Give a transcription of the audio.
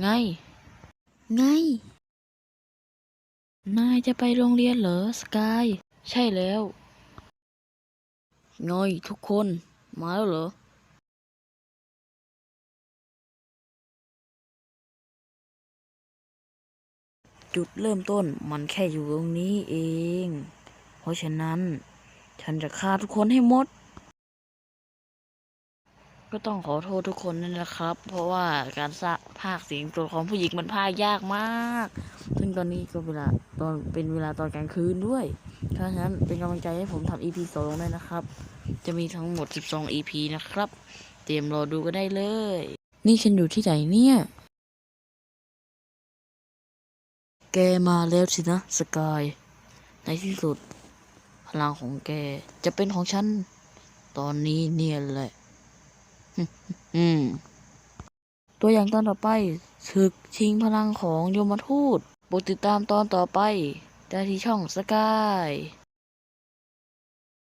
ไง ไง นายจะไปโรงเรียนเหรอสกาย ใช่แล้วไงทุกคน มาแล้วเหรอ จุดเริ่มต้นมันแค่อยู่ตรงนี้เอง เพราะฉะนั้น ฉันจะฆ่าทุกคนให้หมด ก็ต้องขอโทษทุกคนนั่นแหละครับ เพราะว่าการสะภาคเสียงตัวของผู้หญิงมันภาคยากมาก ซึ่งตอนนี้ก็เวลาตอนเป็นเวลาตอนกลางคืนด้วย เพราะฉะนั้นเป็นกำลังใจให้ผมทำ EP สองด้วยนะครับ จะมีทั้งหมด 12 EP นะครับ เตรียมรอดูกันได้เลย นี่ฉันอยู่ที่ไหนเนี่ย แกมาแล้วสินะสกาย ในที่สุด พลังของแกจะเป็นของฉัน ตอนนี้เนี่ยแหละ ตัวอย่างตอนต่อไปศึกชิงพลังของโยมทูตโปรดติดตามตอนต่อไป ได้ที่ช่องสกาย